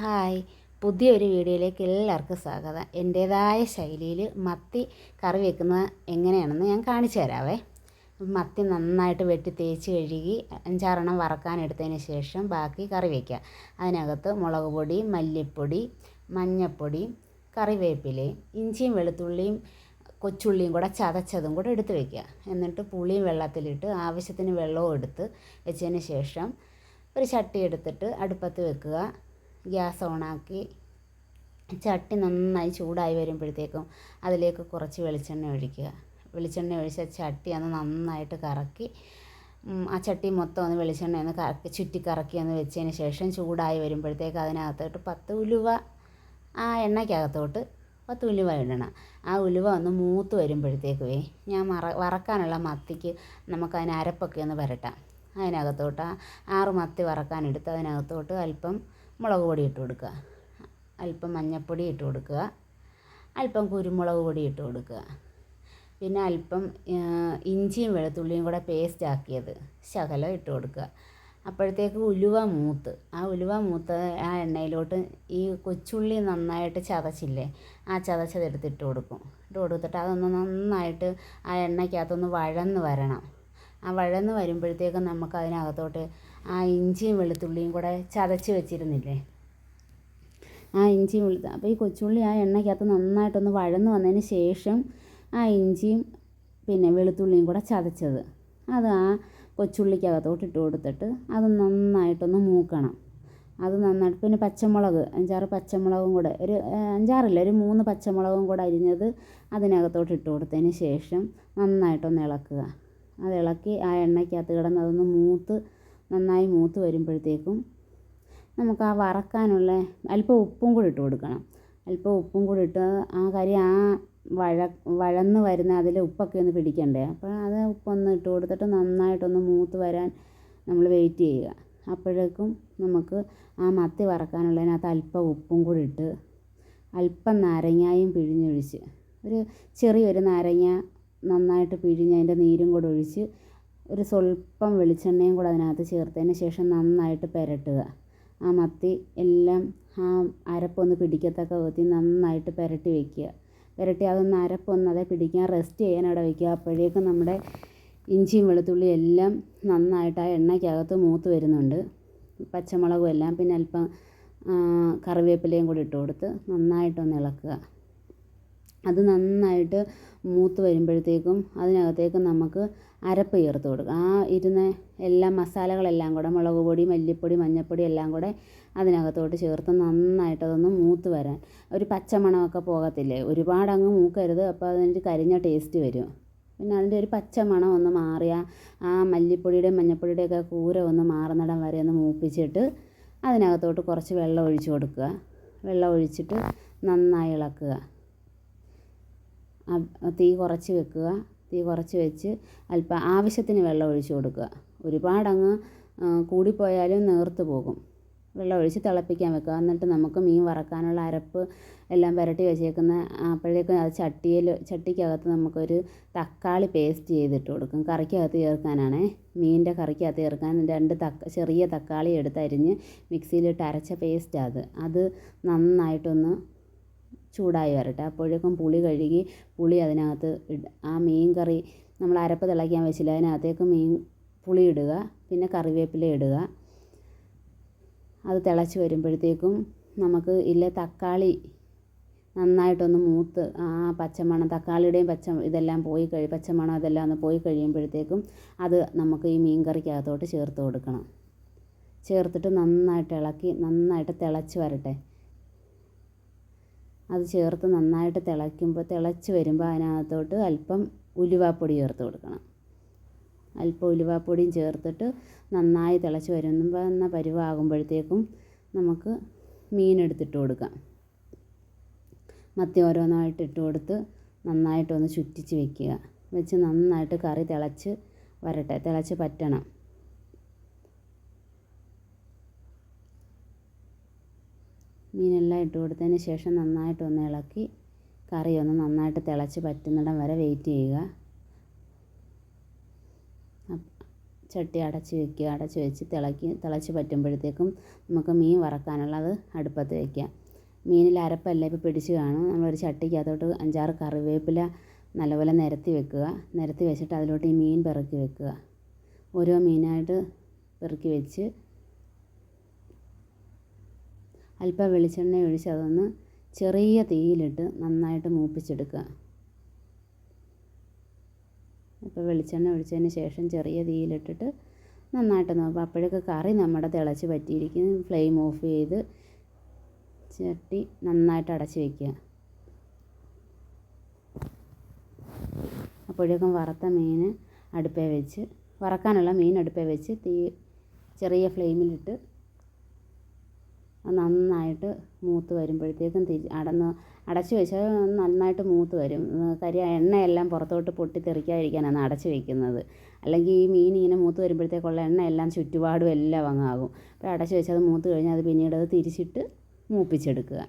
Hi. പുതിയൊരു വീഡിയോയിലേക്ക് എല്ലാവർക്കും സ്വാഗതം. എന്റേതായ ശൈലിയിൽ മത്തി കറി വെക്കുന്നത് എങ്ങനെയാണെന്ന് ഞാൻ കാണിച്ചു തരാവേ. മത്തി നന്നായിട്ട് വെട്ടി തേച്ച് കഴുകി അഞ്ചാറെണ്ണം വറക്കാനെടുത്തതിന് ശേഷം ബാക്കി കറി വയ്ക്കുക അതിനകത്ത് മുളക് പൊടി മല്ലിപ്പൊടി മഞ്ഞൾപ്പൊടി കറിവേപ്പിലയും ഇഞ്ചിയും വെളുത്തുള്ളിയും കൊച്ചുള്ളിയും കൂടെ ചതച്ചതും കൂടെ എടുത്ത് വയ്ക്കുക എന്നിട്ട് പുളിയും വെള്ളത്തിലിട്ട് ആവശ്യത്തിന് വെള്ളവും എടുത്ത് വെച്ചതിന് ശേഷം ഒരു ചട്ടി എടുത്തിട്ട് അടുപ്പത്ത് വെക്കുക. ഗ്യാസ് ഓണാക്കി ചട്ടി നന്നായി ചൂടായി വരുമ്പോഴത്തേക്കും അതിലേക്ക് കുറച്ച് വെളിച്ചെണ്ണ ഒഴിക്കുക. വെളിച്ചെണ്ണ ഒഴിച്ച ചട്ടി ഒന്ന് നന്നായിട്ട് കറക്കി ആ ചട്ടി മൊത്തം ഒന്ന് വെളിച്ചെണ്ണ ഒന്ന് കറക്കി ചുറ്റി കറക്കി ഒന്ന് വെച്ചതിന് ശേഷം ചൂടായി വരുമ്പോഴത്തേക്ക് അതിനകത്തോട്ട് പത്ത് ഉലുവ ആ എണ്ണയ്ക്കകത്തോട്ട് പത്ത് ഉലുവ ഇടണം. ആ ഉലുവ ഒന്ന് മൂത്ത് വരുമ്പോഴത്തേക്കുവേ ഞാൻ മറ വറക്കാനുള്ള മത്തിക്ക് നമുക്ക് അതിന് അരപ്പൊക്കെ ഒന്ന് വരട്ടാം. അതിനകത്തോട്ട് ആറ് മത്തി വറക്കാനെടുത്ത് അതിനകത്തോട്ട് അല്പം മുളക് പൊടി ഇട്ട് കൊടുക്കുക. അല്പം മഞ്ഞൾപ്പൊടി ഇട്ട് കൊടുക്കുക. അല്പം കുരുമുളക് പൊടി ഇട്ട് കൊടുക്കുക. പിന്നെ അല്പം ഇഞ്ചിയും വെളുത്തുള്ളിയും കൂടെ പേസ്റ്റ് ആക്കിയത് ശകലം ഇട്ട് കൊടുക്കുക. അപ്പോഴത്തേക്ക് ഉലുവ മൂത്ത് ആ ഉലുവ മൂത്ത് ആ എണ്ണയിലോട്ട് ഈ കൊച്ചുള്ളി നന്നായിട്ട് ചതച്ചില്ലേ ആ ചതച്ചതെടുത്ത് ഇട്ട് കൊടുക്കും. ഇട്ട് കൊടുത്തിട്ട് അതൊന്ന് നന്നായിട്ട് ആ എണ്ണയ്ക്കകത്തൊന്ന് വഴന്ന് വരണം. ആ വഴന്ന് വരുമ്പോഴത്തേക്കും നമുക്ക് അതിനകത്തോട്ട് ആ ഇഞ്ചിയും വെളുത്തുള്ളിയും കൂടെ ചതച്ച് വെച്ചിരുന്നില്ലേ? ആ ഇഞ്ചി വെളുത്ത അപ്പോൾ ഈ കൊച്ചുള്ളി ആ എണ്ണയ്ക്കകത്ത് നന്നായിട്ടൊന്ന് വഴന്ന് വന്നതിന് ശേഷം ആ ഇഞ്ചിയും പിന്നെ വെളുത്തുള്ളിയും കൂടെ ചതച്ചത്. അത് ആ കൊച്ചുള്ളിക്കകത്തോട്ട് ഇട്ട് കൊടുത്തിട്ട് അത് നന്നായിട്ടൊന്ന് മൂക്കണം. അത് നന്നായിട്ട് പിന്നെ പച്ചമുളക് അഞ്ചാറ് പച്ചമുളകും കൂടെ ഒരു അഞ്ചാറില്ല ഒരു മൂന്ന് പച്ചമുളകും കൂടെ അരിഞ്ഞത് അതിനകത്തോട്ട് ഇട്ട് കൊടുത്തതിന് ശേഷം നന്നായിട്ടൊന്ന് ഇളക്കുക. അത് ഇളക്കി ആ എണ്ണയ്ക്കകത്ത് കിടന്ന് അതൊന്ന് മൂത്ത് നന്നായി മൂത്ത് വരുമ്പോഴത്തേക്കും നമുക്ക് ആ വറക്കാനുള്ള അല്പം ഉപ്പും കൂടി ഇട്ട് കൊടുക്കണം. അല്പം ഉപ്പും കൂടി ഇട്ട് ആ കറി ആ വഴ വഴന്ന് വരുന്ന അതിൽ ഉപ്പൊക്കെ ഒന്ന് പിടിക്കണ്ടേ? അപ്പോൾ അത് ഉപ്പൊന്ന് ഇട്ട് കൊടുത്തിട്ട് നന്നായിട്ടൊന്ന് മൂത്ത് വരാൻ നമ്മൾ വെയിറ്റ് ചെയ്യുക. അപ്പോഴേക്കും നമുക്ക് ആ മത്തി വറക്കാനുള്ളതിനകത്ത് അല്പം ഉപ്പും കൂടി ഇട്ട് അല്പം നാരങ്ങായും പിഴിഞ്ഞൊഴിച്ച് ഒരു ചെറിയൊരു നാരങ്ങ നന്നായിട്ട് പിഴിഞ്ഞ് അതിന്റെ നീരും കൂടെ ഒഴിച്ച് ഒരു സ്വല്പം വെളിച്ചെണ്ണയും കൂടെ അതിനകത്ത് ചേർത്തതിന് ശേഷം നന്നായിട്ട് പുരട്ടുക. ആ മത്തി എല്ലാം ആ അരപ്പൊന്ന് പിടിക്കത്തക്ക വിധത്തിൽ നന്നായിട്ട് പുരട്ടി വയ്ക്കുക പുരട്ടി അതൊന്ന് അരപ്പൊന്ന് അതേ പിടിക്കാൻ റെസ്റ്റ് ചെയ്യാൻ അവിടെ വയ്ക്കുക അപ്പോഴേക്കും നമ്മുടെ ഇഞ്ചിയും വെളുത്തുള്ളിയും എല്ലാം നന്നായിട്ട് ആ എണ്ണയ്ക്കകത്ത് മൂത്ത് വരുന്നുണ്ട്. പച്ചമുളകും എല്ലാം പിന്നെ അല്പം കറിവേപ്പിലയും കൂടി ഇട്ട് കൊടുത്ത് നന്നായിട്ടൊന്ന് ഇളക്കുക. അത് നന്നായിട്ട് മൂത്ത് വരുമ്പോഴത്തേക്കും അതിനകത്തേക്ക് നമുക്ക് അരപ്പ് ചേർത്ത് കൊടുക്കുക ആ ഇരുന്ന എല്ലാ മസാലകളെല്ലാം കൂടെ മുളക് പൊടി മല്ലിപ്പൊടി മഞ്ഞൾപ്പൊടി എല്ലാം കൂടെ അതിനകത്തോട്ട് ചേർത്ത് നന്നായിട്ട് അതൊന്ന് മൂത്ത് വരാൻ. ഒരു പച്ചമണമൊക്കെ പോകത്തില്ലേ? ഒരുപാട് അങ്ങ് മൂക്കരുത് അപ്പോൾ അതിന്റെ കരിഞ്ഞ ടേസ്റ്റ് വരും. പിന്നെ അതിന്റെ ഒരു പച്ചമണം ഒന്ന് മാറിയ ആ മല്ലിപ്പൊടിയുടെയും മഞ്ഞൾപ്പൊടിയുടെയൊക്കെ കൂര ഒന്ന് മാറുന്നിടം വരെ ഒന്ന് മൂപ്പിച്ചിട്ട് അതിനകത്തോട്ട് കുറച്ച് വെള്ളം ഒഴിച്ച് കൊടുക്കുക. വെള്ളം ഒഴിച്ചിട്ട് നന്നായി ഇളക്കുക. തീ കുറച്ച് വെക്കുക. തീ കുറച്ച് വെച്ച് അല്പം ആവശ്യത്തിന് വെള്ളം ഒഴിച്ച് കൊടുക്കുക. ഒരുപാടങ്ങ് കൂടിപ്പോയാലും നേർത്ത് പോകും. വെള്ളം ഒഴിച്ച് തിളപ്പിക്കാൻ വെക്കുക. എന്നിട്ട് നമുക്ക് മീൻ വറക്കാനുള്ള അരപ്പ് എല്ലാം പുരട്ടി വെച്ചേക്കുന്ന അപ്പോഴേക്കും അത് ചട്ടിയിൽ ചട്ടിക്കകത്ത് നമുക്കൊരു തക്കാളി പേസ്റ്റ് ചെയ്തിട്ട് കൊടുക്കും. കറിക്കകത്ത് ചേർക്കാനാണേ. മീനിന്റെ കറിക്കകത്ത് ചേർക്കാൻ രണ്ട് തക്ക ചെറിയ തക്കാളി എടുത്തരിഞ്ഞ് മിക്സിയിലിട്ട് അരച്ച പേസ്റ്റ് അത്. അത് നന്നായിട്ടൊന്ന് ചൂടായി വരട്ടെ. അപ്പോഴേക്കും പുളി കഴുകി പുളി അതിനകത്ത് ആ മീൻ കറി നമ്മൾ അരപ്പ് തിളയ്ക്കാൻ വെച്ചില്ല. അതിനകത്തേക്ക് മീൻ പുളി ഇടുക പിന്നെ കറിവേപ്പില ഇടുക. അത് തിളച്ച് വരുമ്പോഴത്തേക്കും നമുക്ക് ഇല്ല തക്കാളി നന്നായിട്ടൊന്ന് മൂത്ത് ആ പച്ചമണം തക്കാളിയുടെയും പച്ച ഇതെല്ലാം പോയി കഴി പച്ചമണം അതെല്ലാം ഒന്ന് പോയി കഴിയുമ്പോഴത്തേക്കും അത് നമുക്ക് ഈ മീൻ കറിക്കകത്തോട്ട് ചേർത്ത് കൊടുക്കണം. ചേർത്തിട്ട് നന്നായിട്ട് ഇളക്കി നന്നായിട്ട് തിളച്ച് വരട്ടെ. അത് ചേർത്ത് നന്നായിട്ട് തിളയ്ക്കുമ്പോൾ തിളച്ച് വരുമ്പോൾ അതിനകത്തോട്ട് അല്പം ഉലുവാപ്പൊടി ചേർത്ത് കൊടുക്കണം. അല്പം ഉലുവാപ്പൊടിയും ചേർത്തിട്ട് നന്നായി തിളച്ച് വരുമ്പോൾ എന്ന പരുവാകുമ്പോഴത്തേക്കും നമുക്ക് മീനെടുത്തിട്ട് കൊടുക്കാം. മത്തി ഓരോന്നായിട്ട് ഇട്ട് കൊടുത്ത് നന്നായിട്ടൊന്ന് ചുറ്റിച്ച് വെക്കുക. വെച്ച് നന്നായിട്ട് കറി തിളച്ച് വരട്ടെ തിളച്ച് പറ്റണം. മീനെല്ലാം ഇട്ട് കൊടുത്തതിന് ശേഷം നന്നായിട്ട് ഒന്ന് ഇളക്കി കറി ഒന്ന് നന്നായിട്ട് തിളച്ച് പറ്റുന്നിടം വരെ വെയിറ്റ് ചെയ്യുക. ചട്ടി അടച്ച് വെക്കുക. അടച്ച് വെച്ച് തിളക്കി തിളച്ച് പറ്റുമ്പോഴത്തേക്കും നമുക്ക് മീൻ വറക്കാനുള്ളത് അടുപ്പത്ത് വയ്ക്കാം മീനിൽ അരപ്പല്ല ഇപ്പോൾ പിടിച്ച് കാണും. നമ്മളൊരു ചട്ടിക്കകത്തോട്ട് അഞ്ചാറ് കറിവേപ്പില നല്ലപോലെ നിരത്തി വെക്കുക. നിരത്തി വെച്ചിട്ട് അതിലോട്ട് ഈ മീൻ പെറുക്കി വെക്കുക. ഓരോ മീനായിട്ട് പെറുക്കി വെച്ച് അല്പം വെളിച്ചെണ്ണ ഒഴിച്ച് അതൊന്ന് ചെറിയ തീയിലിട്ട് നന്നായിട്ട് മൂപ്പിച്ചെടുക്കുക. അപ്പോൾ വെളിച്ചെണ്ണ ഒഴിച്ചതിന് ശേഷം ചെറിയ തീയിലിട്ടിട്ട് നന്നായിട്ട് നോക്കുക അപ്പോഴൊക്കെ കറി നമ്മുടെ തിളച്ച് പറ്റിയിരിക്കും ഫ്ലെയിം ഓഫ് ചെയ്ത് ചട്ടി നന്നായിട്ട് അടച്ച് വയ്ക്കുക അപ്പോഴേക്കും വറുത്ത മീൻ അടുപ്പേ വെച്ച് വറക്കാനുള്ള മീൻ അടുപ്പേ വെച്ച് തീ ചെറിയ ഫ്ലെയിമിലിട്ട് നന്നായിട്ട് മൂത്ത് വരുമ്പോഴത്തേക്കും തിരി അടന്ന് അടച്ച് വെച്ചാൽ നന്നായിട്ട് മൂത്ത് വരും. കരി എണ്ണയെല്ലാം പുറത്തോട്ട് പൊട്ടിത്തെറിക്കാതിരിക്കാനാണ് അടച്ച് വെക്കുന്നത്. അല്ലെങ്കിൽ ഈ മീൻ ഇങ്ങനെ മൂത്ത് വരുമ്പോഴത്തേക്കുള്ള എണ്ണയെല്ലാം ചുറ്റുപാടും എല്ലാം അങ്ങാകും അപ്പോൾ അടച്ച് അത് മൂത്ത് കഴിഞ്ഞാൽ അത് പിന്നീട് അത് തിരിച്ചിട്ട് മൂപ്പിച്ചെടുക്കുക.